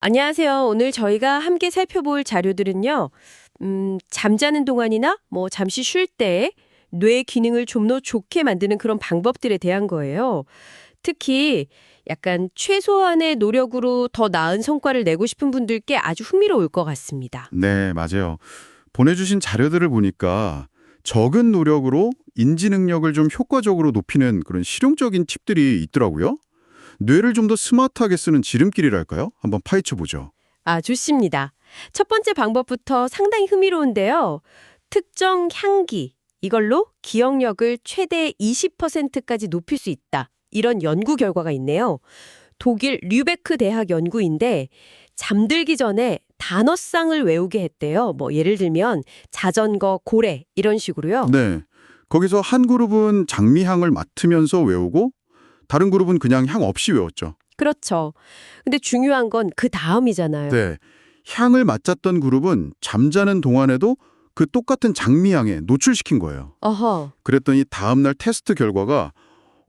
안녕하세요. 오늘 저희가 함께 살펴볼 자료들은요. 음, 잠자는 동안이나 뭐 잠시 쉴 때 뇌 기능을 좀 더 좋게 만드는 그런 방법들에 대한 거예요. 특히 약간 최소한의 노력으로 더 나은 성과를 내고 싶은 분들께 아주 흥미로울 것 같습니다. 네, 맞아요. 보내주신 자료들을 보니까 적은 노력으로 인지 능력을 좀 효과적으로 높이는 그런 실용적인 팁들이 있더라고요. 뇌를 좀 더 스마트하게 쓰는 지름길이랄까요? 한번 파헤쳐 보죠. 아, 좋습니다. 첫 번째 방법부터 상당히 흥미로운데요. 특정 향기, 이걸로 기억력을 최대 20%까지 높일 수 있다. 이런 연구 결과가 있네요. 독일 류베크 대학 연구인데 잠들기 전에 단어쌍을 외우게 했대요. 뭐 예를 들면 자전거, 고래 이런 식으로요. 네. 거기서 한 그룹은 장미향을 맡으면서 외우고 다른 그룹은 그냥 향 없이 외웠죠. 그렇죠. 근데 중요한 건 그 다음이잖아요. 네. 향을 맡았던 그룹은 잠자는 동안에도 그 똑같은 장미향에 노출시킨 거예요. 어허. 그랬더니 다음날 테스트 결과가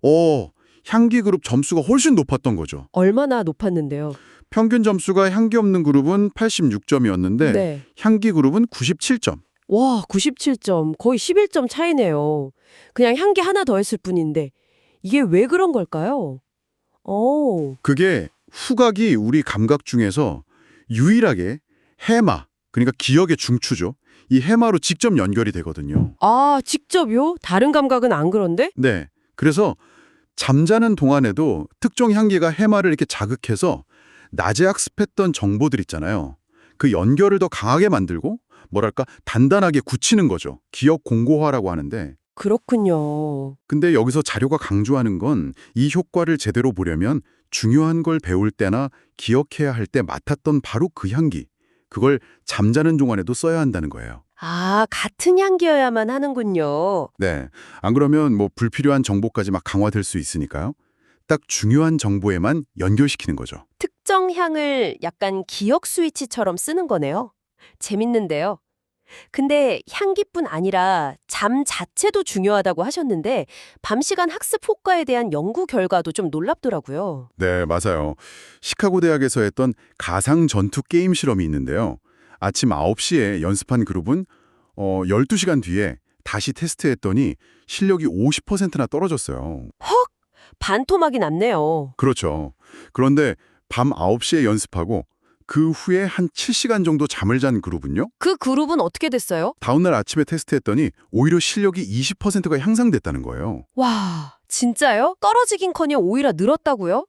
어, 향기 그룹 점수가 훨씬 높았던 거죠. 얼마나 높았는데요. 평균 점수가 향기 없는 그룹은 86점이었는데 네. 향기 그룹은 97점. 와, 97점. 거의 11점 차이네요. 그냥 향기 하나 더 했을 뿐인데 이게 왜 그런 걸까요? 오, 그게 후각이 우리 감각 중에서 유일하게 해마, 그러니까 기억의 중추죠. 이 해마로 직접 연결이 되거든요. 아, 직접요? 다른 감각은 안 그런데? 네. 그래서 잠자는 동안에도 특정 향기가 해마를 이렇게 자극해서 낮에 학습했던 정보들 있잖아요. 그 연결을 더 강하게 만들고 뭐랄까 단단하게 굳히는 거죠. 기억 공고화라고 하는데 그렇군요. 근데 여기서 자료가 강조하는 건 이 효과를 제대로 보려면 중요한 걸 배울 때나 기억해야 할 때 맡았던 바로 그 향기, 그걸 잠자는 동안에도 써야 한다는 거예요. 아, 같은 향기여야만 하는군요. 네. 안 그러면 뭐 불필요한 정보까지 막 강화될 수 있으니까요. 딱 중요한 정보에만 연결시키는 거죠. 특정 향을 약간 기억 스위치처럼 쓰는 거네요. 재밌는데요. 근데 향기뿐 아니라 잠 자체도 중요하다고 하셨는데 밤 시간 학습 효과에 대한 연구 결과도 좀 놀랍더라고요. 네, 맞아요. 시카고 대학에서 했던 가상 전투 게임 실험이 있는데요. 아침 9시에 연습한 그룹은 어, 12시간 뒤에 다시 테스트했더니 실력이 50%나 떨어졌어요. 반토막이 났네요. 그렇죠. 그런데 밤 9시에 연습하고 그 후에 한 7시간 정도 잠을 잔 그룹은요? 그 그룹은 어떻게 됐어요? 다음날 아침에 테스트했더니 오히려 실력이 20%가 향상됐다는 거예요. 와, 진짜요? 떨어지긴커녕 오히려 늘었다고요?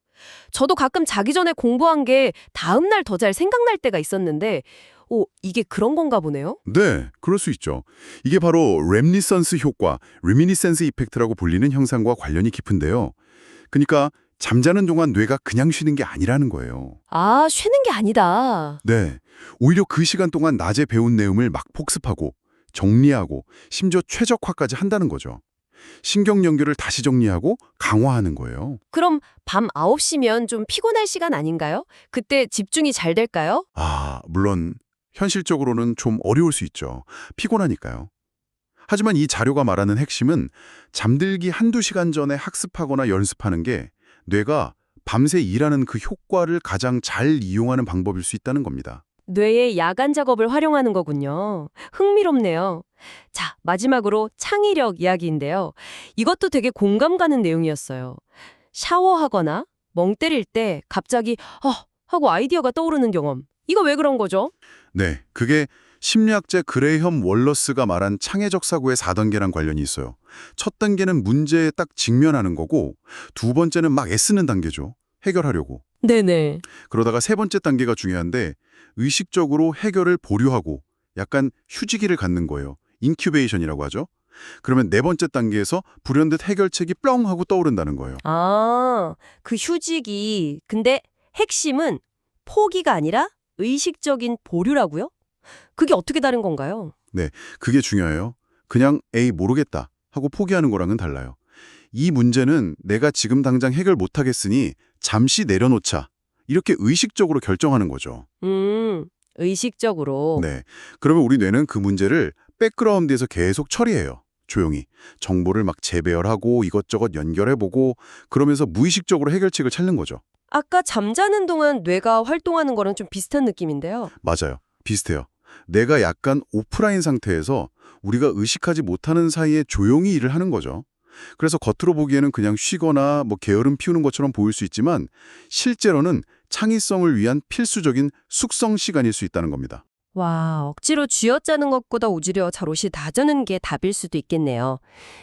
저도 가끔 자기 전에 공부한 게 다음 날 더 잘 생각날 때가 있었는데, 오, 이게 그런 건가 보네요? 네, 그럴 수 있죠. 이게 바로 렘니선스 효과, 리미니센스 이펙트라고 불리는 현상과 관련이 깊은데요. 그러니까 잠자는 동안 뇌가 그냥 쉬는 게 아니라는 거예요. 아, 쉬는 게 아니다. 네, 오히려 그 시간 동안 낮에 배운 내용을 막 복습하고 정리하고 심지어 최적화까지 한다는 거죠. 신경 연결을 다시 정리하고 강화하는 거예요. 그럼 밤 9시면 좀 피곤할 시간 아닌가요? 그때 집중이 잘 될까요? 아, 물론 현실적으로는 좀 어려울 수 있죠. 피곤하니까요. 하지만 이 자료가 말하는 핵심은 잠들기 한두 시간 전에 학습하거나 연습하는 게 뇌가 밤새 일하는 그 효과를 가장 잘 이용하는 방법일 수 있다는 겁니다. 뇌의 야간 작업을 활용하는 거군요. 흥미롭네요. 자, 마지막으로 창의력 이야기인데요. 이것도 되게 공감 가는 내용이었어요. 샤워하거나 멍 때릴 때 갑자기 어 하고 아이디어가 떠오르는 경험. 이거 왜 그런 거죠? 네, 그게 심리학자 그레이엄 월러스가 말한 창의적 사고의 4단계랑 관련이 있어요. 첫 단계는 문제에 딱 직면하는 거고 두 번째는 막 애쓰는 단계죠. 해결하려고. 네네. 그러다가 세 번째 단계가 중요한데 의식적으로 해결을 보류하고 약간 휴지기를 갖는 거예요. 인큐베이션이라고 하죠. 그러면 네 번째 단계에서 불현듯 해결책이 뿅 하고 떠오른다는 거예요. 아, 그 휴직이. 근데 핵심은 포기가 아니라 의식적인 보류라고요? 그게 어떻게 다른 건가요? 그게 중요해요. 그냥 에이 모르겠다 하고 포기하는 거랑은 달라요. 이 문제는 내가 지금 당장 해결 못하겠으니 잠시 내려놓자. 이렇게 의식적으로 결정하는 거죠. 음, 의식적으로. 네. 그러면 우리 뇌는 그 문제를 백그라운드에서 계속 처리해요. 조용히. 정보를 막 재배열하고 이것저것 연결해보고 그러면서 무의식적으로 해결책을 찾는 거죠. 아까 잠자는 동안 뇌가 활동하는 거랑 좀 비슷한 느낌인데요. 맞아요. 비슷해요. 내가 약간 오프라인 상태에서 우리가 의식하지 못하는 사이에 조용히 일을 하는 거죠. 그래서 겉으로 보기에는 그냥 쉬거나 뭐 게으름 피우는 것처럼 보일 수 있지만 실제로는 창의성을 위한 필수적인 숙성 시간일 수 있다는 겁니다. 와, 억지로 쥐어짜는 것보다 오히려 자롯이 다져는 게 답일 수도 있겠네요.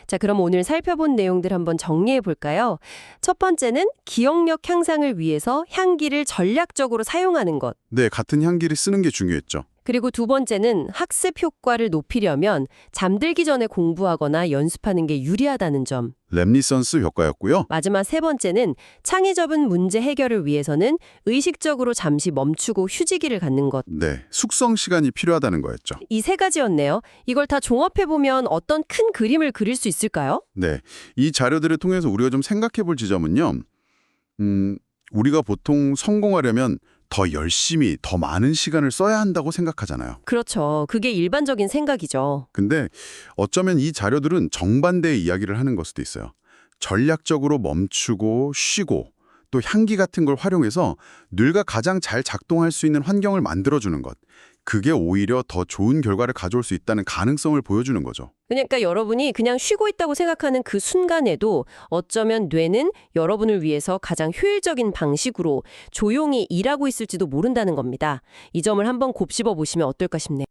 자, 그럼 오늘 살펴본 내용들 한번 정리해 볼까요? 첫 번째는 기억력 향상을 위해서 향기를 전략적으로 사용하는 것. 네, 같은 향기를 쓰는 게 중요했죠. 그리고 두 번째는 학습 효과를 높이려면 잠들기 전에 공부하거나 연습하는 게 유리하다는 점. 렘니선스 효과였고요. 마지막 세 번째는 창의적인 문제 해결을 위해서는 의식적으로 잠시 멈추고 휴지기를 갖는 것. 네, 숙성 시간이 필요하다는 거였죠. 이 세 가지였네요. 이걸 다 종합해보면 어떤 큰 그림을 그릴 수 있을까요? 네, 이 자료들을 통해서 우리가 좀 생각해 볼 지점은요. 음, 우리가 보통 성공하려면 더 열심히, 더 많은 시간을 써야 한다고 생각하잖아요. 그렇죠. 그게 일반적인 생각이죠. 근데 어쩌면 이 자료들은 정반대의 이야기를 하는 걸 수도 있어요. 전략적으로 멈추고 쉬고 또 향기 같은 걸 활용해서 뇌가 가장 잘 작동할 수 있는 환경을 만들어주는 것. 그게 오히려 더 좋은 결과를 가져올 수 있다는 가능성을 보여주는 거죠. 그러니까 여러분이 그냥 쉬고 있다고 생각하는 그 순간에도 어쩌면 뇌는 여러분을 위해서 가장 효율적인 방식으로 조용히 일하고 있을지도 모른다는 겁니다. 이 점을 한번 곱씹어 보시면 어떨까 싶네요.